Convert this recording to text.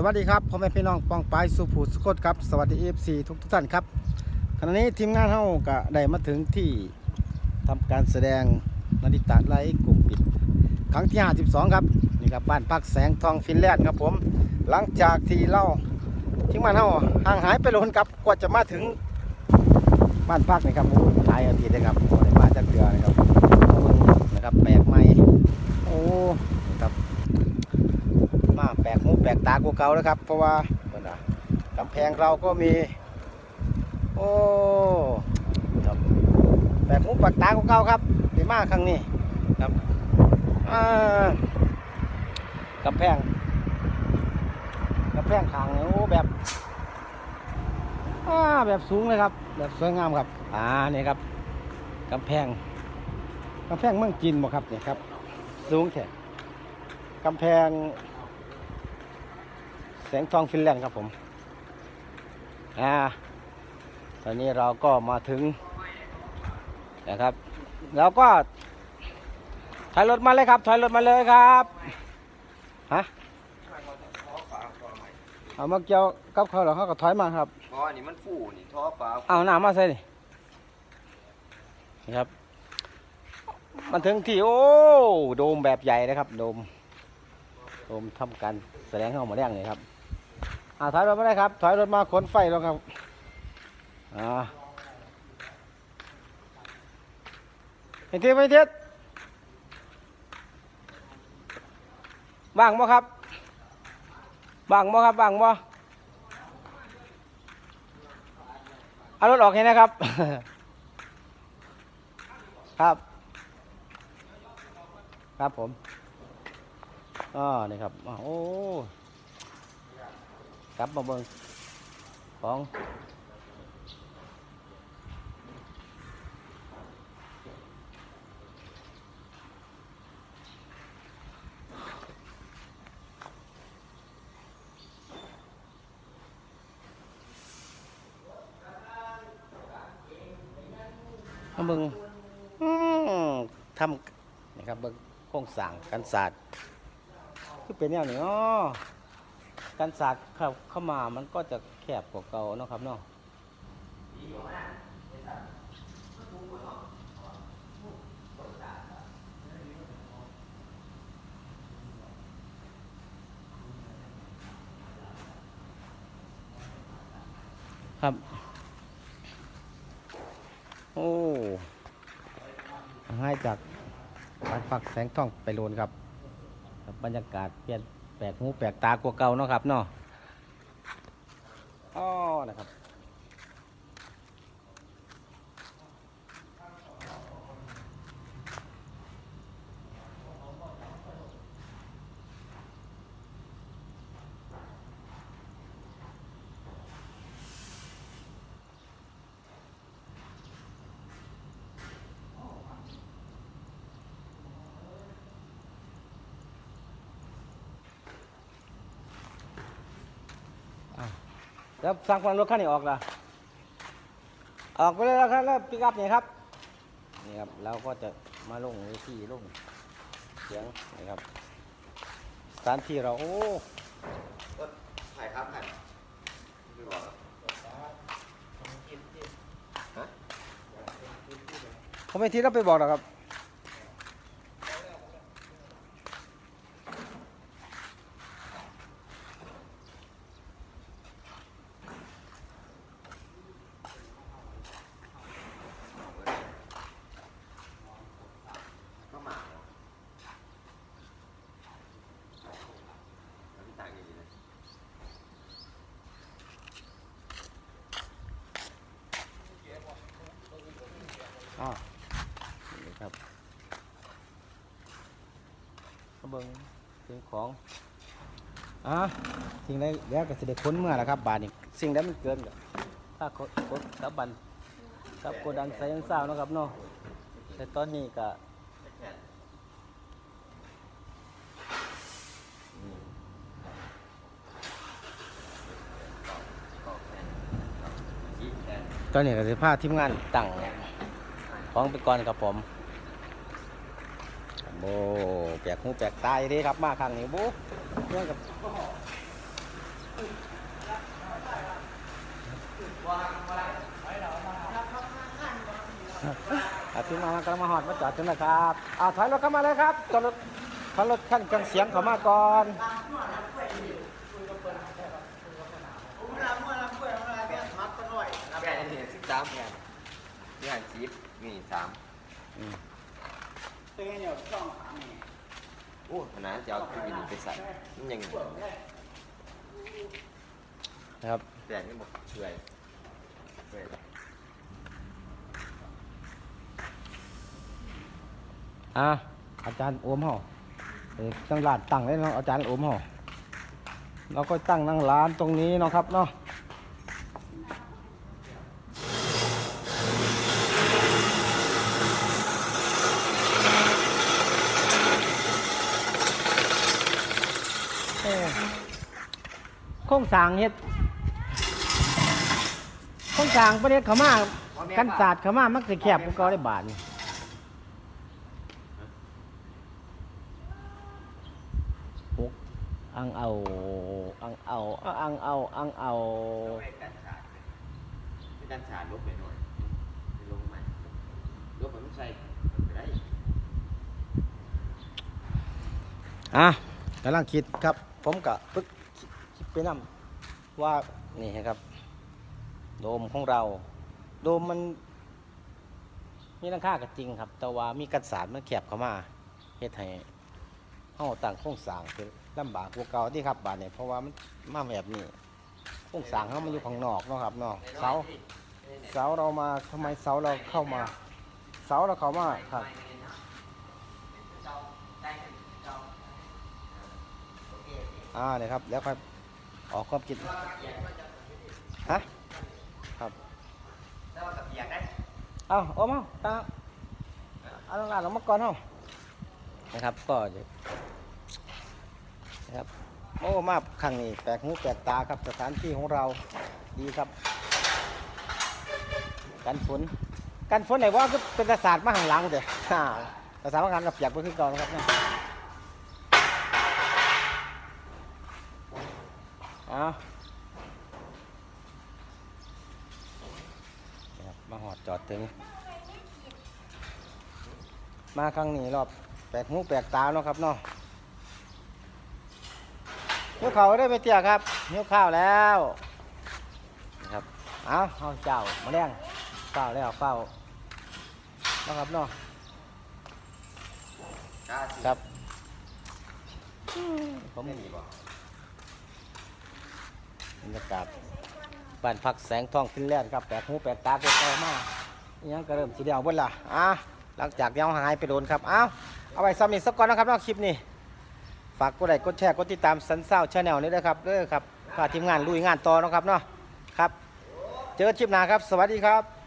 สวัสดีครับพ่อแม่พี่น้องปองปายสุภูสุกดครับสวัสดีเอฟซีทุกทุกท่านครับขณะนี้ทีมงานเฮาก็ได้มาถึงที่ทำการแสดงนาฬิตาไลกลุ่มปิด ครั้งที่ 52 ครับนี่ครับบ้านพักแสงทองฟินแลนด์ครับผม หลังจากที่เราทีมงานเฮาห่างหายไปโลนครับกว่าจะมาถึงบ้านพักนี่ครับโอ้หลายอาทิตย์เลยครับบ่ได้มาจากเดือนนะครับนะครับแปลกใหม่โอ้นะครับ มาแป ลกหูแปลกตากว่าเก่าแล้วครับ เพราะว่าเพิ่นน่ะกำแพงเราก็มี โอ้ครับแปลกหูแปลกตากว่าเก่าครับดีมากครั้งนี้ครับอ่ากำแพงกำแพงขางโอ้แบบอ่าแบบสูงเลยครับ แบบสวยงามครับ อ่านี่ครับกำแพงกำแพงเมืองจีนบ่ครับเนี่ยครับ สูงแท้กำแพง แสงทองฟินแลนด์ครับผมอ่าตอนนี้เราก็มาถึงนะครับแล้วก็ถอยรถมาเลยครับถอยรถมาเลยครับฮะเอามาเกี่ยวกับเขาเหรอเขาก็ถอยมาครับอ๋ออันนี้มันฟูนี่ท่อปลาเอาหน้ามาใส่นี่นี่ครับ มันถึงที่โอ้โดมแบบใหญ่นะครับ โดมโดมทำการแสดงเข้ามาแรงเลยครับ อ่าถอยรถมาได้ครับ ถอยรถมาขนไฟล้วครับ อ่าไอ้เทียบไอ้เทียบบ้างบ่ครับบ้างบ่ครับบ้างบ่เอารถออกให้นะครับ ครับ ครับผมอ๋อนี่ครับอ้าวโอ้ กลับมาเบิ่งของมาเบิ่งทำนะครับเบิ่งโครงสร้างกันศาสตร์คือเป็นแนวนี้อ๋อ กันศาสตร์เข้าเข้ามามันก็จะแคบกว่าเก่าเนาะครับเนาะครับ โอ้ง่ายจากบ้านพักแสงทองไปโลนครับ บรรยากาศเปลี่ยน แปลกหูแปลกตากว่าเก่าเนาะครับเนาะอ๋อนะครับ แล้วสั่งฟังรถคันนี้ออกละออกไปเลยแล้วครับแล้วปิกอัพนี่ครับนี่ครับเราก็จะมาลงเวทีลงเสียงนี่ครับสถานที่เราโอ้ก็ถ่ายครับถ่ายไม่บอกครับผมไม่ทีเราไปบอกหรอกครับ ก็หมาเนาะแล้วพี่ต่างดีๆเลย อ๋อนี่ครับกระเบิงสิ่งของอะสิ่งใดแล้วก็จะได้ค้นเมื่อแหละครับ บาทนี่สิ่งใดมันเกินก็ถ้ากดกดกับบันกับโกดังไซยังเศร้านะครับเนาะแต่ตอนนี้ก็ตอนนี้ก็สิพาทีมงานตั้ง ของไปก่อนครับผมโบแปลกหูแปลกตายเด้ครับมาครั้งนี้โบเรื่องกับอาทีมงานกำลังมาหอดมาจอดถึงนะครับเอาถอยรถเข้ามาเลยครับจอดรถถอยรถขั้นเครื่องเสียงเข้ามาก่อนแผ่นนี่สิบสามแผ่นนี่หันสิบ นี่สามอืมโอ้ขนาดจะเอาที่นี่ไปใส่มันยังนะครับแผ่นนี่หมดเฉื่อยเฉื่อยอะอาจารย์โอมห่อเอกตั้งร้านตั้งเลยเนาะอาจารย์โอมห่อเราก็ตั้งนั่งร้านตรงนี้เนาะครับเนาะ โครงสร้างเฮ็ดโครงสร้างประเด็นเขามากันศาสตร์เขามามักจะแคบก็ได้บาทนี่หกอังเอาอังเอาอังเอาอังเอาไม่ดันฉาดไม่ดันฉาดลบไปหน่อยลงม่ลบไปไม่ใส่ไปได้อะกำลังคิดครับ ผมกะปึ๊ก ไปนำว่านี่ครับ โดมของเรา โดมมัน มีราคาก็จริงครับ แต่ว่ามีกันสารมันแคบเข้ามาเฮ็ดให้เฮาตั้งโครงสร้างเป็นลำบากกว่าเก่าที่ครับบาดนี้เพราะว่ามันมาแบบนี้โครงสร้างเฮามันอยู่ข้างนอกเนาะครับเนาะเสาเสาเรามาทำไมเสาเราเข้ามา เสาเราเข้ามาครับอ่าเนี่ยครับแล้วค่อย ออกความคิดฮะครับแต่ว่ากับเปียกได้เอาโอ้มาตาเอาลงหลานลงมาก่อนเฮานะครับ ก็จะนะครับโอ้มาครั้งนี้แปลกหูแปลกตาครับสถานที่ของเราดีครับกันฝนกันฝนไหนว่าก็เป็นศาสตร์มาข้างหลังเด้อฮ่าภาษาว่ากันกับเปียกไปขึ้นก่อนนะครับเนี่ย เอานะครับมาหอดจอดถึง มาครั้งนี้รอบแปลกหูแปลกตาเนาะครับเนาะหิวข้าวได้ไหมเตี้ยครับหิวข้าวแล้วนะครับเอาเอาเจ้ามาแรงเฝ้าแล้วเฝ้าเนาะครับเนาะกล้าสิครับผมไม่มีบ่ บรรยากาศบ้านพักแสงทองฟินแลนด์ครับแปลกหูแปลกตาเกิดอมากยังก็เริ่มสีเดียวเบนละอะหลังจากที่เอาหายไปโดนครับเอาเอาไปซ้ำอีกสักก่อนนะครับนอกคลิปนี้ฝากกดไลค์กดแชร์กดติดตามสันเศร้าชาแนลนี้ด้วยครับด้วยครับฝาทีมงานลุยงานต่อนะครับเนาะครับ เจอกันคลิปหน้าครับ สวัสดีครับ